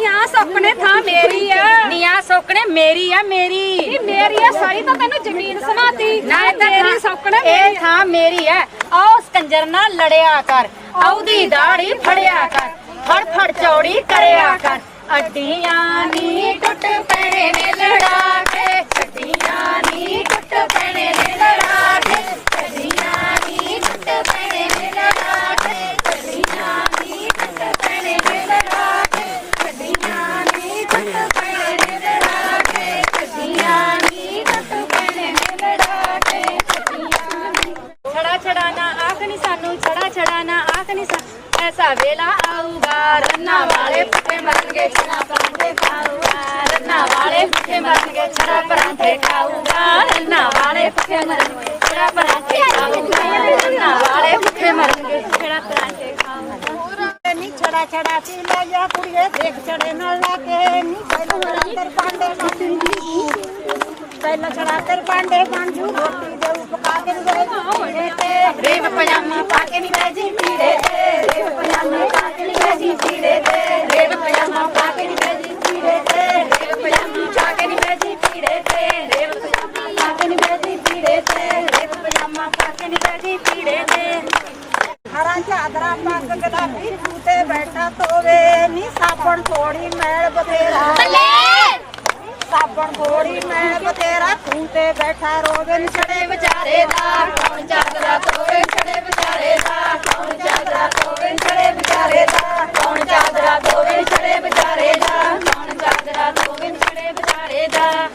ਨੀਆਂ ਸੁੱਕਣੇ ਥਾਂ ਮੇਰੀ ਆ। ਨੀਆਂ ਸੋਕਣੇ ਮੇਰੀ ਆ ਮੇਰੀ। ਨੀ ਮੇਰੀ ਆ ਸਾਰੀ ਤਾਂ ਤੈਨੂੰ ਜ਼ਮੀਨ ਸਮਾਤੀ। ਨਾ ਇਹ ਤਾਂ ਮੇਰੀ ਥਾਂ- ਸੁੱਕਣੇ ਇਹ ਮੇਰੀ ਆ। ਥਾਂ ਮੇਰੀ ਹੈ ਆਓ ਉਸ ਕੰਜਰ ਨਾਲ ਲੜਿਆ ਕਰ। ਆਉਦੀ ਦਾੜੀ ਫੜਿਆ ਕਰ। ਫੜ ਫੜ ਚੌੜੀ ਕਰਿਆ ਕਰ। ਅੱਡੀਆਂ ਨੀ ਟੁੱਟ ਪੈਣੇ ਨੇ ਲੜਾ आखनी सानू चढ़ा चढ़ाना, आखनी सा ऐसा वेला आऊगा, रन्ना वाले फुटे मरगे चना परांठे खाऊगा, रन्ना वाले फुटे मरगे चना परांठे खाऊगा, रन्ना वाले फुटे मरगे चना परांठे खाऊगा, रन्ना वाले फुटे मरगे चना परांठे खाऊगा। नी छड़ा छड़ा पी ले या कुड़िए, देख चढ़े न लाके नी चढ़े अंदर पांडे ਪਹਿਲਾਂ ਛੜਾ ਤੇਰ ਪਾਂਡੇ ਬੰਜੂ ਰੋਟੀ ਦੇਉ ਪਕਾ ਕੇ ਨੀ ਦੇ ਪੀੜੇ ਤੇ। ਰੇਵ ਪਜਾਮਾ ਪਾ ਕੇ ਨਹੀਂ ਬੈਜੀ ਪੀੜੇ ਤੇ। ਰੇਵ ਪਜਾਮਾ ਪਾ ਕੇ ਨਹੀਂ ਬੈਜੀ ਪੀੜੇ ਤੇ। ਰੇਵ ਪਜਾਮਾ ਪਾ ਕੇ ਨਹੀਂ ਬੈਜੀ ਪੀੜੇ ਤੇ। ਰੇਵ ਪਜਾਮਾ ਪਾ ਕੇ ਨਹੀਂ ਬੈਜੀ ਪੀੜੇ ਤੇ। ਰੇਵ ਪਜਾਮਾ ਪਾ ਕੇ ਨਹੀਂ ਬੈਜੀ ਪੀੜੇ ਤੇ। ਰੇਵ ਪਜਾਮਾ ਪਾ ਕੇ ਨਹੀਂ ਬੈਜੀ ਪੀੜੇ ਤੇ। ਹਰਾ ਚਾਦਰਾ ਪੱਗ ਗਲਾਬੀ ਤੂਤੇ ਬੈਠਾ ਤੋਵੇ ਨੀ ਸਾਬਣ ਥੋੜੀ ਮੈਲ ਬਥੇਰਾ। ਸਾਬਣ ਥੋੜੀ ਮੈਲ ਤੂੰ ਬੈਠਾ ਰੋਵੇ ਨੀ ਛੜੇ ਵਿਚਾਰੇ ਦਾ। ਕੌਣ ਚਾਦਰਾ ਤੋਵੇ ਛੜੇ ਵਿਚਾਰੇ ਦਾ? ਕੌਣ ਚਾਦਰਾ ਤੋਵੇ ਛੜੇ ਵਿਚਾਰੇ ਦਾ? ਕੌਣ ਚਾਦਰਾ ਤੋਵੇ ਛੜੇ ਵਿਚਾਰੇ ਦਾ? ਕੌਣ ਚਾਦਰਾ ਤੋਵੇ ਛੜੇ ਵਿਚਾਰੇ ਦਾ?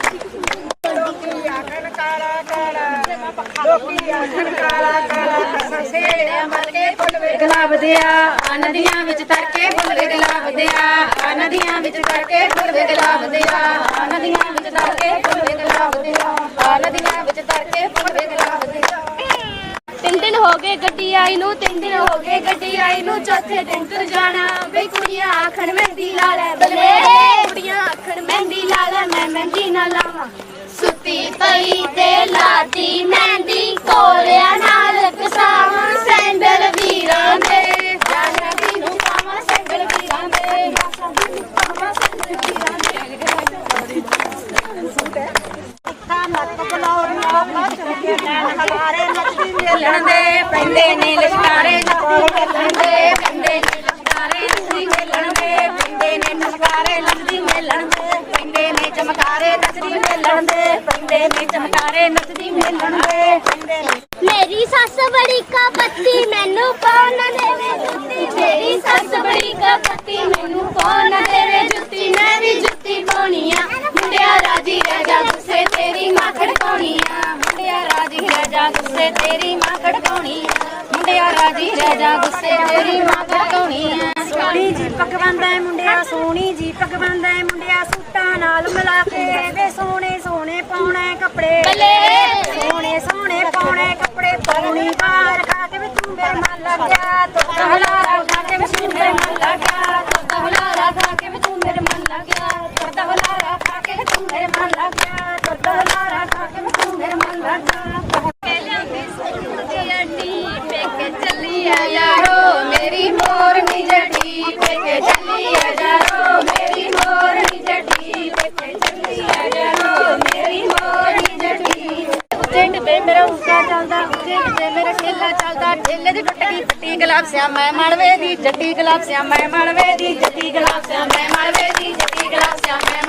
ਕਾਲਾ ਕਾਲਾ ਲੋਕੀ ਗੁਲਾਬ ਦਿਆ ਨਦੀਆਂ ਵਿੱਚ ਤਰਕੇ ਕੇ ਗੁਲਾਬ ਦਿਆ ਨਦੀਆਂ ਵਿੱਚ ਤਰ ਕੇ ਗੁਲਾਬ ਦਿਆ ਨਦੀਆਂ ਵਿੱਚ ਤਰ ਕੇ ਗੁਲਾਬ ਦਿਆ ਨਦੀਆਂ ਵਿੱਚ ਤਰ ਕੇ ਗੁਲਾਬ ਦਿਆ ਤਿੰਨ ਦਿਨ ਹੋ ਗਏ ਗੱਡੀ ਆਈ ਨੂੰ, ਤਿੰਨ ਦਿਨ ਹੋ ਗਏ ਗੱਡੀ ਆਈ ਨੂੰ, ਚੌਥੇ ਦਿਨ ਤੁਰ ਜਾਣਾ, ਬਈ ਕੁੜੀਆਂ ਨੈਣ ਹਲਾਰੇ ਨੱਚਦੀ ਮੇਲਣ ਚੱਲਣ ਦੇ ਪੈਂਦੇ ਨੇ ਲਸ਼ਕਾਰੇ ਨੱਚਦੀ ਚੱਲਣ ਦੇ ਪੈਂਦੇ ਨੇ ਲਸ਼ਕਾਰੇ ਨੱਚਦੀ ਚੱਲਣ ਦੇ ਪੈਂਦੇ ਨੇ ਲਸ਼ਕਾਰੇ ਨੱਚਦੀ ਮੇਲਣ ਦੇ ਪੈਂਦੇ ਨੇ ਚਮਕਾਰੇ ਨੱਚਦੀ ਮੇਲਣ ਦੇ ਪੈਂਦੇ ਨੇ ਚਮਕਾਰੇ ਨੱਚਦੀ ਮੇਲਣ ਦੇ ਪੈਂਦੇ ਨੇ। ਮੇਰੀ ਸੱਸ ਬੜੀ ਕਪੱਤੀ ਮੈਨੂੰ ਕੌਣ ਨਾ ਦੇਵੇ ਜੁੱਤੀ? ਮੇਰੀ ਸੱਸ ਬੜੀ ਕਪੱਤੀ ਮੈਨੂੰ ਕੌਣ ਨਾ ਦੇਵੇ ਗੁੱਸੇ ਤੇਰੀ ਮਾਂ ਖੜਕਾਉਣੀ ਮੁੰਡਿਆ ਰਾਜੀ ਰਹਿ ਜਾ ਗੁੱਸੇ ਤੇਰੀ ਮਾਂ ਖੜਕਾਉਣੀ ਆ। ਸੋਹਣੀ ਜੀ ਪਕਵਾਂਦਾ ਹੈ ਮੁੰਡਿਆ ਸੋਹਣੀ ਜੀ ਪਕਵਾਂਦਾ ਹੈ ਮੁੰਡਿਆ ਸੂਟਾਂ ਨਾਲ ਮਿਲਾ ਕੇ ਵੇ ਸੋਹਣੇ ਸੋਹਣੇ ਪਾਉਣੇ ਕੱਪੜੇ। ਬੱਲੇ। ਸੋਹਣੇ ਸੋਹਣੇ ਪਾਉਣੇ ਕੱਪੜੇ ਪਾਉਣੀ ਬਾਹਰ ਖਾ ਕੇ ਵੀ ਤੂੰ ਮੇਰੇ ਮਨ ਲੱਗ ਗਿਆ ਤੋ ਹਲਾਰਾ ਖਾ ਕੇ ਵੀ ਤੂੰ ਮੇਰੇ ਮਨ ਲੱਗ ਗਿਆ ਤੋਤਾ ਹੁਲਾਰਾ ਖਾ ਕੇ ਵੀ ਤੂੰ ਮੇਰੇ ਮਨ ਲੱਗ ਤੋਤਾ ਹੁਲਾਰਾ ਖਾ ਕੇ ਵੀ ਤੂੰ ਮੇਰੇ ਮਨ ਲੱਗ ਗਿਆ ਤੋਤਾ ਹੁਲਾਰਾ ਖਾ ਕੇ ਵੀ ਤੂੰ ਮੇਰੇ ਮਨ ਲੱਗ ਤੇ ਮੇਰਾ ਉਸਾ ਚੱਲਦਾ ਉਸੇ ਤੇ ਮੇਰਾ ਠੇਲਾ ਚੱਲਦਾ, ਠੇਲੇ ਦੀ ਟੁੱਟ ਗਈ ਪੱਟੀ ਗੁਲਾਬ ਸਿਆ, ਮੈਂ ਮਲਵੇ ਦੀ ਜੱਟੀ ਗੁਲਾਬ ਸਿਆ, ਮੈਂ ਮਲਵੇ ਦੀ ਜੱਟੀ ਗੁਲਾਬ ਸਿਆ, ਮੈਂ ਮਲਵੇ ਦੀ ਜੱਟੀ ਗੁਲਾਬ ਸਿਆ, ਮੈਂ